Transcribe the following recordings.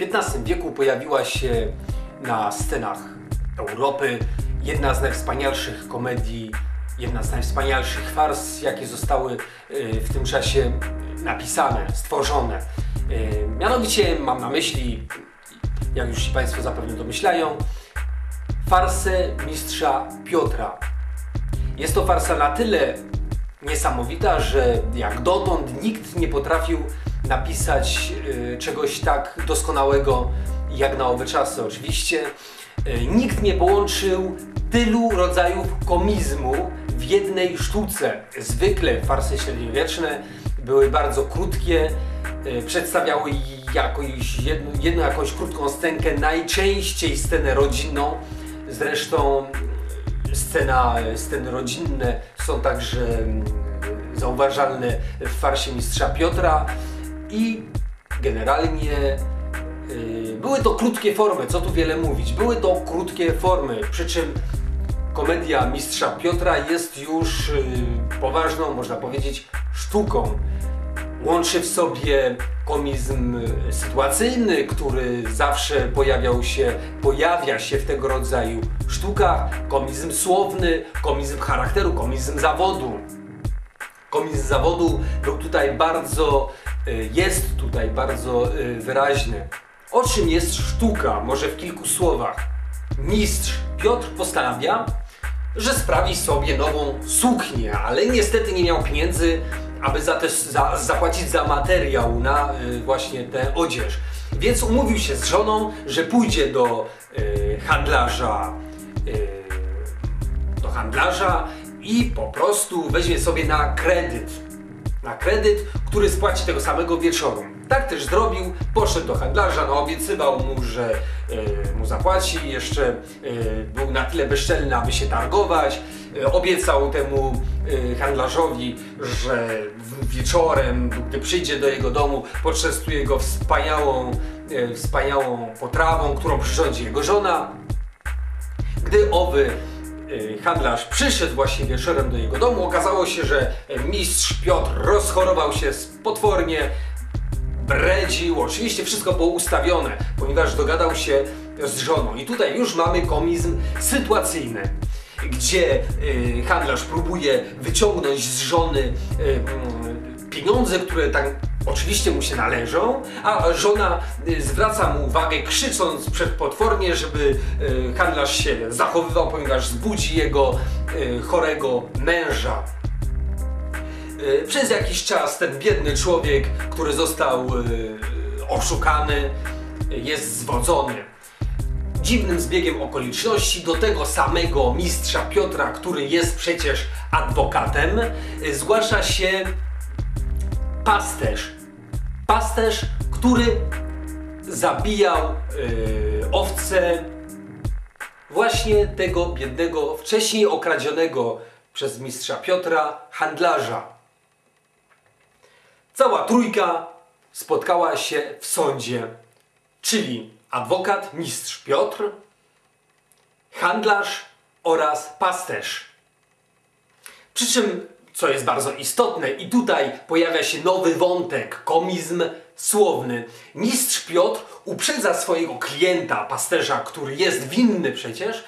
XV wieku pojawiła się na scenach Europy jedna z najwspanialszych komedii, jedna z najwspanialszych fars, jakie zostały y, w tym czasie napisane, stworzone. Y, mianowicie mam na myśli, jak już się Państwo zapewne domyślają, farsę mistrza Piotra. Jest to farsa na tyle niesamowita, że jak dotąd nikt nie potrafił napisać y, czegoś tak doskonałego jak na owe czasy. Oczywiście y, nikt nie połączył tylu rodzajów komizmu w jednej sztuce. Zwykle farsy średniowieczne były bardzo krótkie, y, przedstawiały jakąś, jedną, jedną jakąś krótką scenkę, najczęściej scenę rodzinną. Zresztą scena, sceny rodzinne są także mm, zauważalne w farsie mistrza Piotra i generalnie yy, były to krótkie formy, co tu wiele mówić, były to krótkie formy, przy czym komedia mistrza Piotra jest już yy, poważną, można powiedzieć, sztuką. Łączy w sobie komizm sytuacyjny, który zawsze pojawiał się, pojawia się w tego rodzaju sztukach, komizm słowny, komizm charakteru, komizm zawodu. Komizm zawodu był tutaj bardzo, y, jest tutaj bardzo y, wyraźny. O czym jest sztuka? Może w kilku słowach. Mistrz Piotr postanawia, że sprawi sobie nową suknię, ale niestety nie miał pieniędzy, aby za te, za, zapłacić za materiał na y, właśnie tę odzież. Więc umówił się z żoną, że pójdzie do y, handlarza, y, do handlarza i po prostu weźmie sobie na kredyt. Na kredyt, który spłaci tego samego wieczoru. Tak też zrobił, poszedł do handlarza, no obiecywał mu, że y, mu zapłaci, jeszcze y, był na tyle bezczelny, aby się targować. Y, obiecał temu handlarzowi, że wieczorem, gdy przyjdzie do jego domu, poczęstuje go wspaniałą, wspaniałą potrawą, którą przyrządzi jego żona. Gdy owy handlarz przyszedł właśnie wieczorem do jego domu, okazało się, że mistrz Piotr rozchorował się potwornie, bredził, oczywiście wszystko było ustawione, ponieważ dogadał się z żoną. I tutaj już mamy komizm sytuacyjny gdzie y, handlarz próbuje wyciągnąć z żony y, pieniądze, które tak oczywiście mu się należą, a żona y, zwraca mu uwagę krzycząc przedpotwornie, żeby y, handlarz się zachowywał, ponieważ zbudzi jego y, chorego męża. Przez jakiś czas ten biedny człowiek, który został oszukany, jest zwodzony. Dziwnym zbiegiem okoliczności do tego samego mistrza Piotra, który jest przecież adwokatem, zgłasza się pasterz. Pasterz, który zabijał yy, owce właśnie tego biednego, wcześniej okradzionego przez mistrza Piotra handlarza. Cała trójka spotkała się w sądzie, czyli adwokat mistrz Piotr, handlarz oraz pasterz. Przy czym, co jest bardzo istotne, i tutaj pojawia się nowy wątek, komizm słowny. Mistrz Piotr uprzedza swojego klienta, pasterza, który jest winny przecież,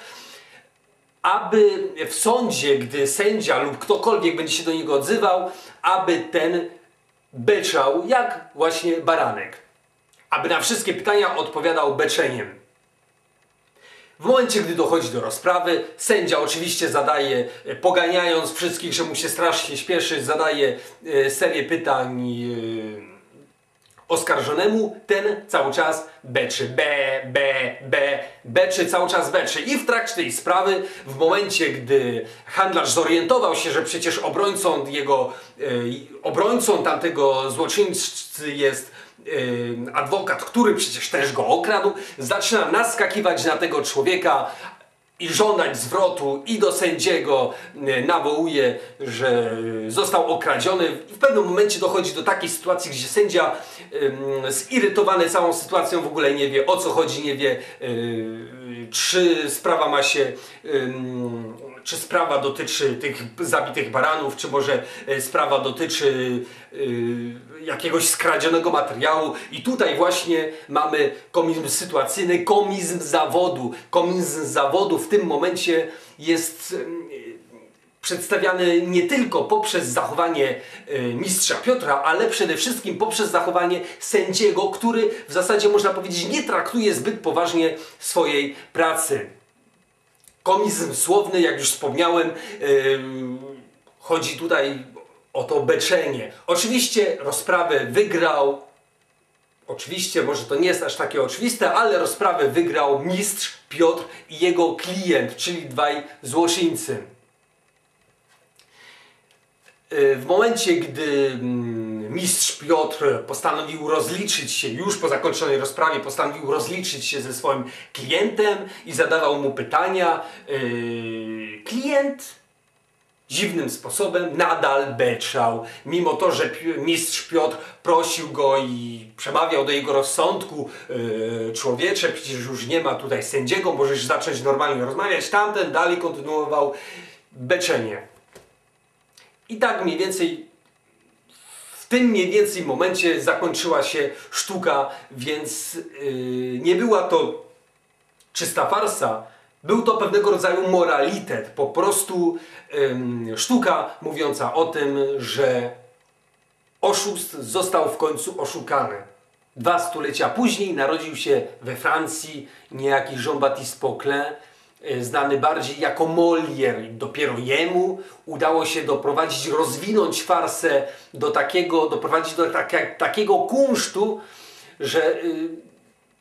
aby w sądzie, gdy sędzia lub ktokolwiek będzie się do niego odzywał, aby ten beczał jak właśnie baranek. Aby na wszystkie pytania odpowiadał beczeniem. W momencie, gdy dochodzi do rozprawy, sędzia oczywiście zadaje, e, poganiając wszystkich, że mu się strasznie śpieszy, zadaje e, serię pytań e, oskarżonemu, ten cały czas beczy, be, be, be, beczy, cały czas beczy. I w trakcie tej sprawy, w momencie, gdy handlarz zorientował się, że przecież obrońcą jego, yy, obrońcą tamtego złoczyńcy jest yy, adwokat, który przecież też go okradł, zaczyna naskakiwać na tego człowieka, i żądać zwrotu i do sędziego e, nawołuje, że został okradziony. I w pewnym momencie dochodzi do takiej sytuacji, gdzie sędzia zirytowany całą sytuacją w ogóle nie wie o co chodzi, nie wie e, czy sprawa ma się, czy sprawa dotyczy tych zabitych baranów, czy może e, sprawa dotyczy yy, jakiegoś skradzionego materiału. I tutaj właśnie mamy komizm sytuacyjny, komizm zawodu. Komizm zawodu w tym momencie jest yy, przedstawiany nie tylko poprzez zachowanie mistrza Piotra, ale przede wszystkim poprzez zachowanie sędziego, który w zasadzie można powiedzieć nie traktuje zbyt poważnie swojej pracy. Komizm słowny, jak już wspomniałem, chodzi tutaj o to beczenie. Oczywiście rozprawę wygrał, oczywiście może to nie jest aż takie oczywiste, ale rozprawę wygrał mistrz Piotr i jego klient, czyli dwaj złoczyńcy. Yy, w momencie, gdy mistrz Piotr postanowił rozliczyć się, już po zakończonej rozprawie, postanowił rozliczyć się ze swoim klientem i zadawał mu pytania, yy, klient dziwnym sposobem nadal beczał, mimo to, że mistrz Piotr prosił go i przemawiał do jego rozsądku, yy, człowiecze, przecież już nie ma tutaj sędziego, możesz zacząć normalnie rozmawiać, tamten dalej kontynuował beczenie. I tak mniej więcej tym mniej więcej momencie zakończyła się sztuka, więc yy, nie była to czysta farsa, był to pewnego rodzaju moralitet, po prostu ym, sztuka mówiąca o tym, że oszust został w końcu oszukany. Dwa stulecia później narodził się we Francji niejaki Jean-Baptiste Poquelin, znany bardziej jako Molière. Dopiero jemu udało się doprowadzić, rozwinąć farsę do takiego, doprowadzić do tak, takiego kunsztu, że y,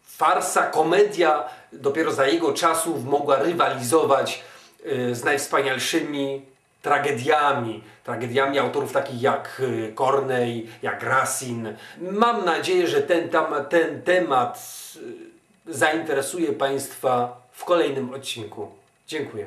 farsa, komedia dopiero za jego czasów mogła rywalizować y, z najwspanialszymi tragediami, tragediami autorów takich jak y, Corneille, jak Racine. Mam nadzieję, że ten, tam, ten temat y, zainteresuje Państwa w kolejnym odcinku. Dziękuję.